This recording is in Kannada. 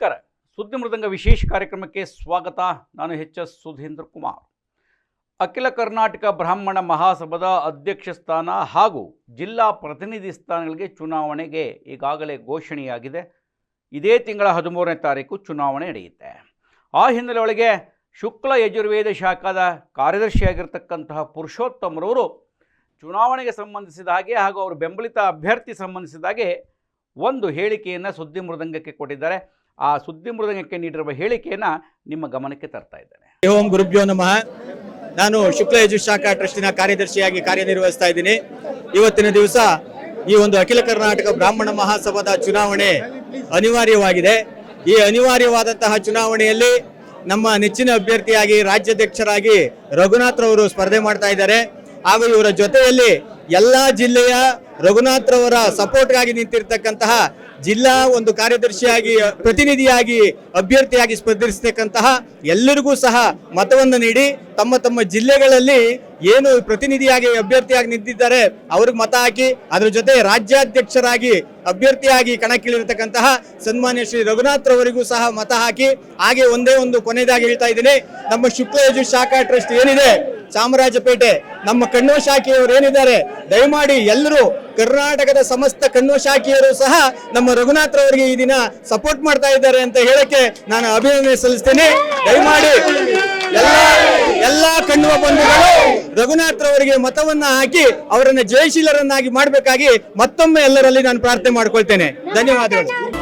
ನಮಸ್ಕಾರ. ಸುದ್ದಿ ಮೃದಂಗ ವಿಶೇಷ ಕಾರ್ಯಕ್ರಮಕ್ಕೆ ಸ್ವಾಗತ. ನಾನು ಎಚ್ ಎಸ್ ಸುಧೀಂದ್ರ ಕುಮಾರ್. ಅಖಿಲ ಕರ್ನಾಟಕ ಬ್ರಾಹ್ಮಣ ಮಹಾಸಭಾದ ಅಧ್ಯಕ್ಷ ಸ್ಥಾನ ಹಾಗೂ ಜಿಲ್ಲಾ ಪ್ರತಿನಿಧಿ ಸ್ಥಾನಗಳಿಗೆ ಚುನಾವಣೆಗೆ ಈಗಾಗಲೇ ಘೋಷಣೆಯಾಗಿದೆ. ಇದೇ ತಿಂಗಳ ಹದಿಮೂರನೇ ತಾರೀಕು ಚುನಾವಣೆ ನಡೆಯುತ್ತೆ. ಆ ಹಿನ್ನೆಲೆ ಒಳಗೆ ಶುಕ್ಲ ಯಜುರ್ವೇದ ಶಾಖಾದ ಕಾರ್ಯದರ್ಶಿಯಾಗಿರ್ತಕ್ಕಂತಹ ಪುರುಷೋತ್ತಮರವರು ಚುನಾವಣೆಗೆ ಸಂಬಂಧಿಸಿದ ಹಾಗೆ ಹಾಗೂ ಅವರು ಬೆಂಬಲಿತ ಅಭ್ಯರ್ಥಿ ಸಂಬಂಧಿಸಿದ ಹಾಗೆ ಒಂದು ಹೇಳಿಕೆಯನ್ನು ಸುದ್ದಿ ಮೃದಂಗಕ್ಕೆ ಕೊಟ್ಟಿದ್ದಾರೆ. ಆ ಸುದ್ದಿ ಮೃದಂಗಕ್ಕೆ ನೀಡಿರುವ ಹೇಳಿಕೆಯನ್ನು ನಿಮ್ಮ ಗಮನಕ್ಕೆ ತರ್ತಾ ಇದ್ದೇನೆ. ಓಂ ಗುರುಭ್ಯೋ ನಮಃ. ನಾನು ಶುಕ್ಲ ಯಜುಶಾಖಾ ಟ್ರಸ್ಟಿನ ಕಾರ್ಯದರ್ಶಿಯಾಗಿ ಕಾರ್ಯನಿರ್ವಹಿಸ್ತಾ ಇದ್ದೀನಿ. ಇವತ್ತಿನ ದಿವಸ ಈ ಒಂದು ಅಖಿಲ ಕರ್ನಾಟಕ ಬ್ರಾಹ್ಮಣ ಮಹಾಸಭಾದ ಚುನಾವಣೆ ಅನಿವಾರ್ಯವಾಗಿದೆ. ಈ ಅನಿವಾರ್ಯವಾದಂತಹ ಚುನಾವಣೆಯಲ್ಲಿ ನಮ್ಮ ನೆಚ್ಚಿನ ಅಭ್ಯರ್ಥಿಯಾಗಿ ರಾಜ್ಯಾಧ್ಯಕ್ಷರಾಗಿ ರಘುನಾಥ್ ರವರು ಸ್ಪರ್ಧೆ ಮಾಡ್ತಾ ಇದ್ದಾರೆ. ಹಾಗೂ ಇವರ ಜೊತೆಯಲ್ಲಿ ಎಲ್ಲಾ ಜಿಲ್ಲೆಯ ರಘುನಾಥ್ ರವರ ಸಪೋರ್ಟ್ಗಾಗಿ ನಿಂತಿರ್ತಕ್ಕಂತಹ ಜಿಲ್ಲಾ ಒಂದು ಕಾರ್ಯದರ್ಶಿಯಾಗಿ ಪ್ರತಿನಿಧಿಯಾಗಿ ಅಭ್ಯರ್ಥಿಯಾಗಿ ಸ್ಪರ್ಧಿಸತಕ್ಕಂತಹ ಎಲ್ಲರಿಗೂ ಸಹ ಮತವನ್ನು ನೀಡಿ. ತಮ್ಮ ತಮ್ಮ ಜಿಲ್ಲೆಗಳಲ್ಲಿ ಏನು ಪ್ರತಿನಿಧಿಯಾಗಿ ಅಭ್ಯರ್ಥಿಯಾಗಿ ನಿಂತಿದ್ದಾರೆ, ಅವ್ರಿಗೆ ಮತ ಹಾಕಿ, ಅದ್ರ ಜೊತೆ ರಾಜ್ಯಾಧ್ಯಕ್ಷರಾಗಿ ಅಭ್ಯರ್ಥಿಯಾಗಿ ಕಣಕ್ಕಿಳಿರತಕ್ಕಂತಹ ಸನ್ಮಾನ್ಯ ಶ್ರೀ ರಘುನಾಥ್ ರವರಿಗೂ ಸಹ ಮತ ಹಾಕಿ, ಹಾಗೆ ಒಂದೇ ಒಂದು ಕೊನೆಯದಾಗಿ ಹೇಳ್ತಾ ಇದ್ದೀನಿ, ನಮ್ಮ ಶುಕ್ಲಯಜು ಶಾಖಾ ಟ್ರಸ್ಟ್ ಏನಿದೆ, ಚಾಮರಾಜಪೇಟೆ, ನಮ್ಮ ಕಣ್ಣು ಶಾಖೆಯವರು ಏನಿದ್ದಾರೆ, ದಯಮಾಡಿ ಎಲ್ಲರೂ ಕರ್ನಾಟಕದ ಸಮಸ್ತ ಕಣ್ಣು ಶಾಖೆಯವರು ಸಹ ನಮ್ಮ ರಘುನಾಥ್ ರವರಿಗೆ ಈ ದಿನ ಸಪೋರ್ಟ್ ಮಾಡ್ತಾ ಇದ್ದಾರೆ ಅಂತ ಹೇಳಕ್ಕೆ ನಾನು ಅಭಿನಂದನೆ ಸಲ್ಲಿಸ್ತೇನೆ. ದಯಮಾಡಿ ಎಲ್ಲ ಎಲ್ಲಾ ಕಣ್ಣುವ ಬಂಧುಗಳು ರಘುನಾಥ್ ರವರಿಗೆ ಮತವನ್ನ ಹಾಕಿ ಅವರನ್ನ ಜಯಶೀಲರನ್ನಾಗಿ ಮಾಡಬೇಕಾಗಿ ಮತ್ತೊಮ್ಮೆ ಎಲ್ಲರಲ್ಲಿ ನಾನು ಪ್ರಾರ್ಥನೆ ಮಾಡ್ಕೊಳ್ತೇನೆ. ಧನ್ಯವಾದಗಳು.